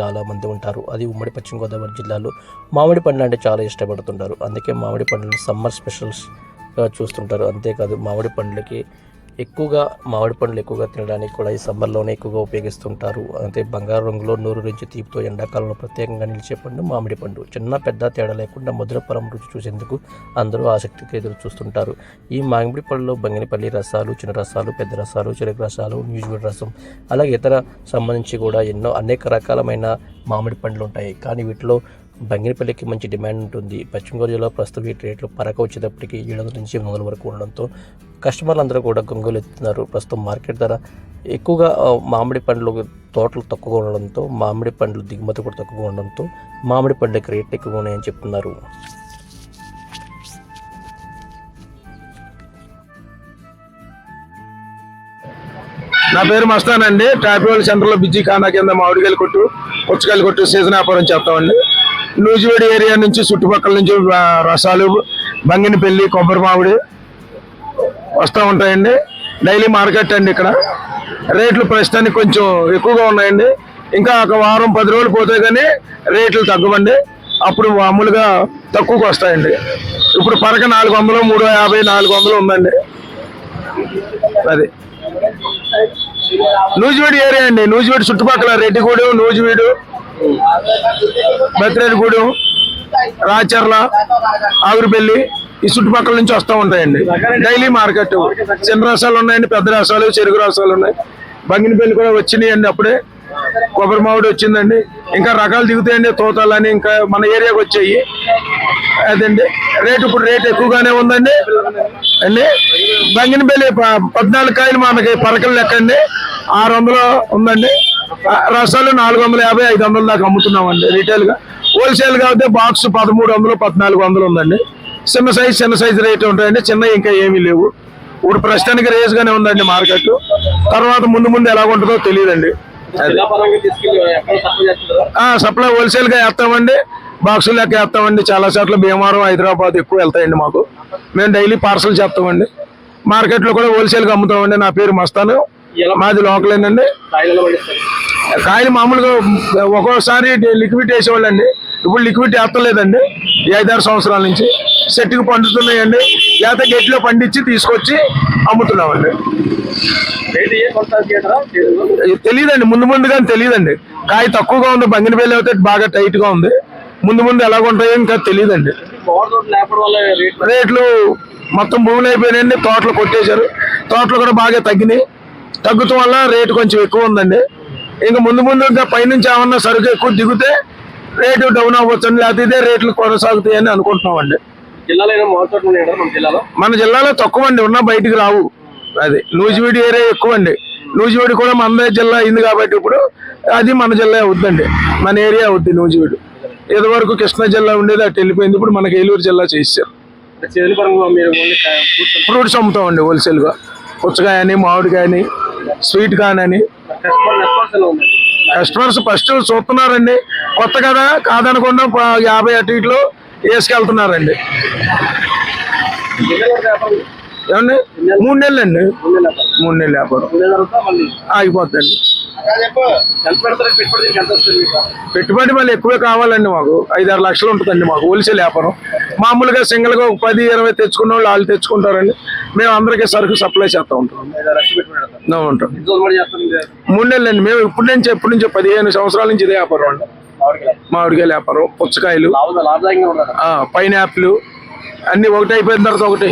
చాలా మంది ఉంటారు. అది ఉమ్మడి పశ్చిమ గోదావరి జిల్లాలో మామిడి పండ్లు అంటే చాలా ఇష్టపడుతుంటారు. అందుకే మామిడి పండ్లను సమ్మర్ స్పెషల్స్గా చూస్తుంటారు. అంతేకాదు మామిడి పండ్లకి ఎక్కువగా మామిడి పండ్లు ఎక్కువగా తినడానికి కూడా ఈ సమ్మర్లోనే ఎక్కువగా ఉపయోగిస్తుంటారు. అంటే బంగారు రంగులో నూరు నుంచి తీపితో ఎండాకాలంలో ప్రత్యేకంగా నిలిచే పండు మామిడి పండు. చిన్న పెద్ద తేడా లేకుండా మధురపరం రుచి చూసేందుకు అందరూ ఆసక్తిగా ఎదురు చూస్తుంటారు. ఈ మామిడి పండులో బంగినపల్లి రసాలు చిన్న రసాలు పెద్ద రసాలు చిలక రసాలు న్యూజివెడ్ రసం అలాగే ఇతర సంబంధించి కూడా ఎన్నో అనేక రకాలమైన మామిడి పండ్లు ఉంటాయి. కానీ వీటిలో బంగినపల్లికి మంచి డిమాండ్ ఉంటుంది. పశ్చిమ గోదావరి జిల్లాలో ప్రస్తుతం వీటి రేట్లు పరక వచ్చేటప్పటికి ఏడు వందల నుంచి ఎనిమిది వందల వరకు ఉండడంతో కస్టమర్లు అందరూ కూడా గొంగులు ఎత్తుతున్నారు ప్రస్తుతం మార్కెట్ ధర ఎక్కువగా మామిడి పండ్లు తోటలు తక్కువగా ఉండడంతో మామిడి పండ్లు దిగుమతి కూడా తక్కువగా ఉండడంతో మామిడి పండ్లకి రేట్లు ఎక్కువగా ఉన్నాయని చెప్తున్నారు. నా పేరు మస్తాన్ అండి. ట్రాఫిక్ సెంటర్లో బిజీ ఖానా కింద మామిడికాయలు కొట్టు పుచ్చకాయలు కొట్టు సీజన్ వ్యాపారం చేస్తామండి. నూజివేడి ఏరియా నుంచి చుట్టుపక్కల నుంచి రసాలు బంగినపల్లి కొబ్బరి మామిడి వస్తూ ఉంటాయండి. డైలీ మార్కెట్ అండి ఇక్కడ. రేట్లు ప్రస్తుతానికి కొంచెం ఎక్కువగా ఉన్నాయండి. ఇంకా ఒక వారం పది రోజులు పోతే కానీ రేట్లు తగ్గవండి. అప్పుడు మామూలుగా తక్కువకు వస్తాయండి. ఇప్పుడు పరక నాలుగు వందలు మూడు యాభై నాలుగు వందలు ఉందండి. అది. నూజివీడు ఏరియా అండి. నూజివీడు చుట్టుపక్కల రెడ్డిగూడెం నూజివీడు బత్రేడిగూడెం రాచర్ల ఆగురుపల్లి ఈ చుట్టుపక్కల నుంచి వస్తూ ఉంటాయండి. డైలీ మార్కెట్ చిన్న రసాలు ఉన్నాయండి పెద్ద రసాలు చెరుకు రసాలు ఉన్నాయి. బంగినపల్లి కూడా వచ్చినాయి అండి అప్పుడే. కొబ్బరి మామిడి వచ్చిందండి. ఇంకా రకాలు దిగుతాయండి తోతాలని ఇంకా మన ఏరియాకి వచ్చాయి. అదండి. రేటు ఇప్పుడు రేట్ ఎక్కువగానే ఉందండి. అండి. బంగినపల్లి ప- పద్నాలుగు కాయలు మనకి పరకలు లెక్క అండి. ఆరు వందలు ఉందండి. రసాలు నాలుగు వందల యాభై ఐదు వందల దాకా అమ్ముతున్నామండి రీటైల్గా. హోల్సేల్ కాబట్టి అయితే బాక్స్ పదమూడు వందలు పద్నాలుగు వందలు ఉందండి. చిన్న సైజ్ చిన్న సైజ్ రేట్ ఉంటాయండి. చిన్న ఇంకా ఏమీ లేవు. ఇప్పుడు ప్రస్తుతానికి రేస్ గానే ఉందండి మార్కెట్ తర్వాత ముందు ముందు ఎలా ఉంటుందో తెలియదండి. సప్లై హోల్సేల్గా వేస్తామండి. బాక్సులు లెక్క వేస్తామండి. చాలా చోట్ల భీమవరం హైదరాబాద్ ఎక్కువ వెళ్తాయండి మాకు. మేము డైలీ పార్సల్ చేస్తామండి. మార్కెట్లో కూడా హోల్సేల్గా అమ్ముతామండి. నా పేరు మస్తాను. మాది లోకల్ ఏంటండి కాయలు మామూలుగా ఒక్కోసారి లిక్విడ్ వేసేవాళ్ళండి. ఇప్పుడు లిక్విడ్ వేస్తలేదండి ఈ ఐదారు సంవత్సరాల నుంచి చెట్టుకు పండుతున్నాయండి. లేకపోతే గెట్లో పండించి తీసుకొచ్చి అమ్ముతున్నామండి. తెలియదండి ముందు ముందుగా తెలియదండి కాయ తక్కువగా ఉంది బంగినపల్లి అయితే బాగా టైట్గా ఉంది. ముందు ముందు ఎలా ఉంటాయో ఇంకా తెలియదండి రేట్లు మొత్తం భూములు అయిపోయినాయండి. తోటలు కొట్టేశారు. తోటలు కూడా బాగా తగ్గినాయి. తగ్గుతాం వల్ల రేటు కొంచెం ఎక్కువ ఉందండి. ఇంకా ముందు ముందు ఇంకా పైనుంచి ఏమన్నా సరుకు ఎక్కువ దిగితే రేటు డౌన్ అవ్వచ్చు లేకపోతే ఇదే రేట్లు కొనసాగుతాయని అనుకుంటున్నామండి. మన జిల్లాలో? మన తక్కువ అండి ఉన్న బయటికి రావు. అది నూజివీడి ఏరియా ఎక్కువ అండి నూజివీడి కూడా మనదే జిల్లా అయింది కాబట్టి ఇప్పుడు అది మన జిల్లా అవుద్దండి. మన ఏరియా అవుద్ది నూజివీడు ఇదివరకు కృష్ణా జిల్లా ఉండేది అటు వెళ్ళిపోయింది. ఇప్పుడు మనకి ఏలూరు జిల్లా చేశారు ఫ్రూట్స్ అమ్ముతామండి హోల్సేల్గా. పుచ్చకాయ అని మామిడికాయ అని స్వీట్ కాన్ అని కస్టమర్స్ ఫస్ట్ చూస్తున్నారండి. కొత్త కదా కాదనకుండా యాభై అటు ఇట్లు వేసుకెళ్తున్నారండి. ఏమండి? మూడు నెలలు అండి ముందే వ్యాపారం. మూడు నెలలు వ్యాపారం ఆగిపోద్దండి. పెట్టుబడి మళ్ళీ ఎక్కువే కావాలండి మాకు. ఐదారు లక్షలు ఉంటుందండి మాకు హోల్సేల్ వ్యాపారం. మామూలుగా సింగిల్గా ఒక పది ఇరవై తెచ్చుకున్న వాళ్ళు వాళ్ళు తెచ్చుకుంటారండి. మేము అందరికీ సరుకు సప్లై చేస్తూ ఉంటాం. ఉంటాం. మూడు నెలలు అండి. మేము ఇప్పటి నుంచి ఎప్పటి నుంచో పదిహేను సంవత్సరాల నుంచి ఇదే వ్యాపారం అండి. మామిడికాయ మామిడికాయల వ్యాపారం పుచ్చకాయలు. లాభ లాభదాయకంగా ఉండదు? పైన్ యాప్లు అన్ని ఒకటి అయిపోయిన తర్వాత ఒకటి.